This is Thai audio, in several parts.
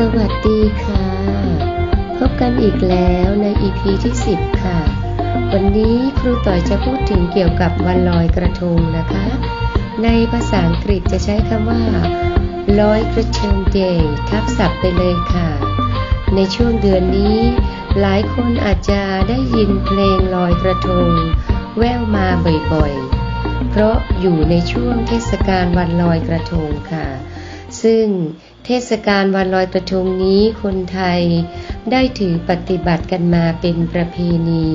สวัสดีค่ะ พบกันอีกแล้วใน EP ที่ 10 ค่ะ วันนี้ครูต่อยจะพูดถึงเกี่ยวกับวันลอยกระทงนะคะ ในภาษาอังกฤษจะใช้คำว่าลอยกระทง day ทับศัพท์ไปเลยค่ะ ในช่วงเดือนนี้ หลายคนอาจจะได้ยินเพลงลอยกระทง แว่วมาบ่อยๆ เพราะอยู่ในช่วงเทศกาลวันลอยกระทงค่ะ ซึ่ง เทศกาลวันลอยกระทงนี้คนไทยได้ถือปฏิบัติกันมาเป็นประเพณี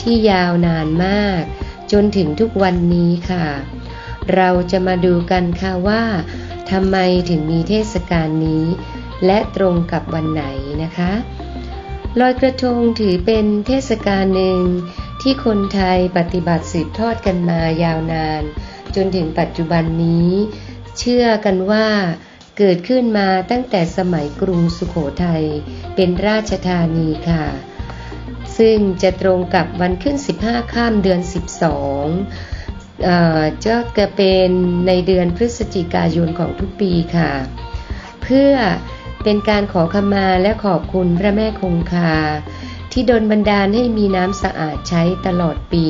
ที่ยาวนานมาก จนถึงทุกวันนี้ค่ะ เราจะมาดูกันค่ะว่าทำไมถึงมีเทศกาลนี้ และตรงกับวันไหนนะคะลอยกระทงถือเป็นเทศกาลหนึ่งที่คนไทยปฏิบัติสืบทอดกันมายาวนาน จนถึงปัจจุบันนี้ เชื่อกันว่า เกิดขึ้นมาตั้งแต่สมัยกรุงสุขโขทัยเป็นราชธานีค่ะ ซึ่งจะตรงกับวันขึ้น 15 ข้ามเดือน 12เอ่อจะจะเป็นในเดือนพฤศจิกายนของทุกปีค่ะ เพื่อเป็นการขอขมาและขอบคุณพระแม่คงคา ที่ดลบันดาลให้มีน้ำสะอาดใช้ตลอดปี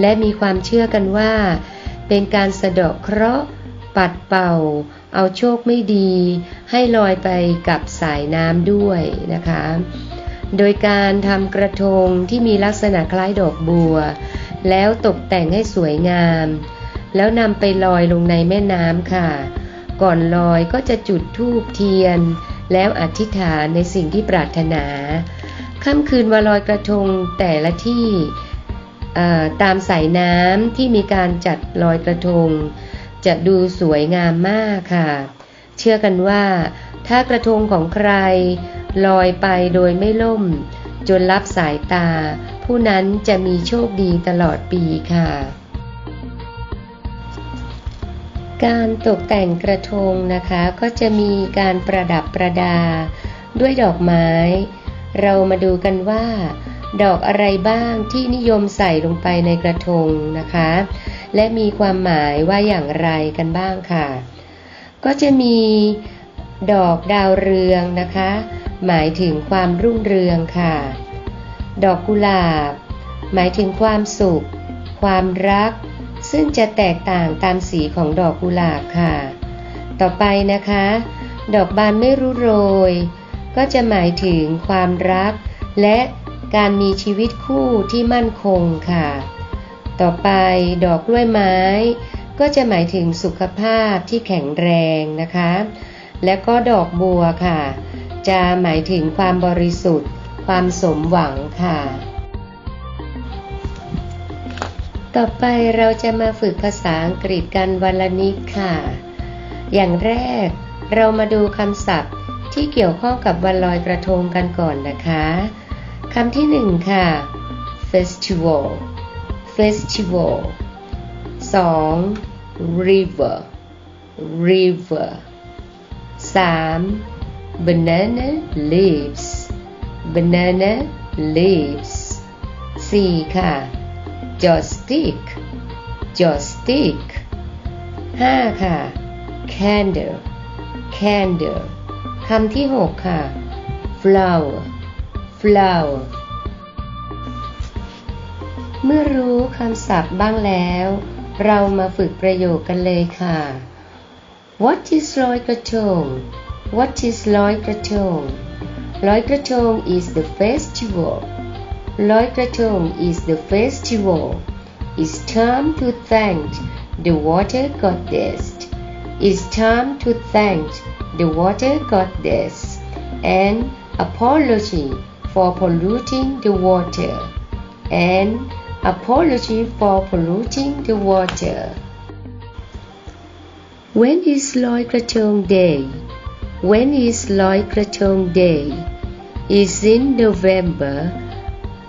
และมีความเชื่อกันว่า เป็นการสะเดาะเคราะห์ ปัดเป่า เอาโชคไม่ดี ให้ลอยไปกับสายน้ำด้วยนะคะ โดยการทำกระทงที่มีลักษณะคล้ายดอกบัว แล้วตกแต่งให้สวยงาม แล้วนำไปลอยลงในแม่น้ำค่ะ ก่อนลอยก็จะจุดธูปเทียน แล้วอธิษฐานในสิ่งที่ปรารถนา ค่ำคืนวันลอยกระทงแต่ละที่ตามสายน้ำที่มีการจัดลอยกระทง จะดูสวยงามมากค่ะ เชื่อกันว่า ถ้ากระทงของใคร ลอยไปโดยไม่ล่ม จนรับสายตา ผู้นั้นจะมีโชคดีตลอดปีค่ะ การตกแต่งกระทงนะคะก็จะมีการประดับประดา ด้วยดอกไม้ เรามาดูกันว่า ดอกอะไรบ้างที่นิยมใส่ลงไปในกระทงนะคะ และมีความหมายว่าอย่างไรกันบ้างค่ะ ก็จะมีดอกดาวเรืองนะคะ หมายถึงความรุ่งเรืองค่ะ ดอกกุหลาบ หมายถึงความสุข ความรัก ซึ่งจะแตกต่างตามสีของดอกกุหลาบค่ะ ต่อไปนะคะ ดอกบานไม่รู้โรย ก็จะหมายถึงความรัก และการมีชีวิตคู่ที่มั่นคงค่ะ ต่อไปดอกกล้วยไม้ ก็จะหมายถึงสุขภาพที่แข็งแรงนะคะ และก็ดอกบัวค่ะ จะหมายถึงความบริสุทธิ์ ความสมหวังค่ะ ต่อไปเราจะมาฝึกภาษาอังกฤษกันวันละนิดค่ะ อย่างแรกเรามาดูคำศัพท์ที่เกี่ยวข้องกับวันลอยกระทงกันก่อนนะคะ คำที่หนึ่งค่ะ festival festival 2. river river 3. banana leaves banana leaves 4. ค่ะ joystick joystick 5. ค่ะ candle candle คำที่ 6 ค่ะ flower flower เมื่อรู้คำศัพท์บ้างแล้ว เรามาฝึกประโยคกันเลยค่ะ What is ลอยกระทง What is ลอยกระทงลอยกระทง is the festival ลอยกระทง is the festival It's time to thank the water goddess It's time to thank the water goddess and apology for polluting the water and apology for polluting the water. When is Krathong Day? When is Krathong Day? It's in November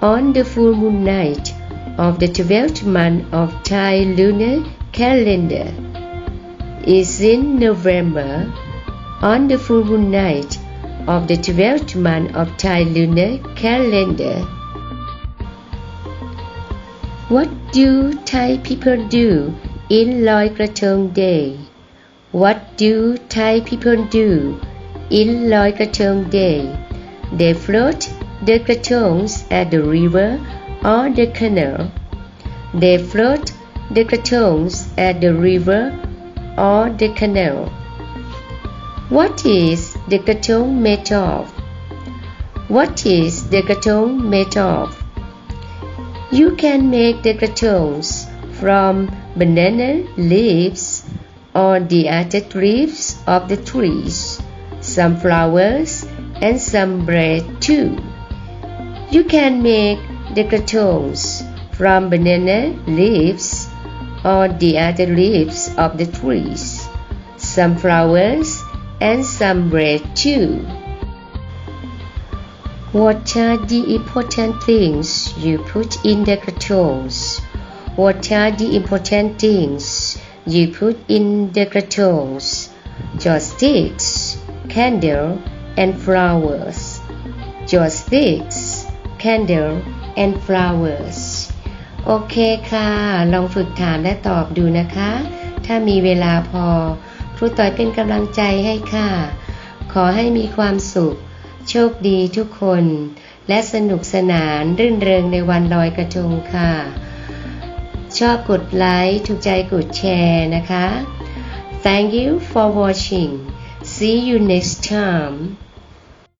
on the full moon night of the 12th month of Thai lunar calendar. It's in November on the full moon night of the 12th month of Thai lunar calendar. What do Thai people do in Loi Krathong Day? What do Thai people do in Loi Krathong Day. They float the krathongs at the river or the canal. They float the krathongs at the river or the canal. What is the krathong made of? What is the krathong made of? You can make the krathongs from banana leaves or the other leaves of the trees, some flowers, and some bread too. You can make the krathongs from banana leaves or the other leaves of the trees, some flowers, and some bread too. What are the important things you put in the krathongs? What are the important things you put in the krathongs? Joysticks, candle, and flowers. Joysticks, candle, and flowers. โอเคค่ะ ลองฝึกถามและตอบดูนะคะ ถ้ามีเวลาพอ ครูต่อยเป็นกำลังใจให้ค่ะ ขอให้มีความสุข โชคดีทุกคน และสนุกสนานรื่นเริงในวันลอยกระทงค่ะ ชอบกดไลค์ถูกใจกดแชร์นะคะ Thank you for watching. See you next time.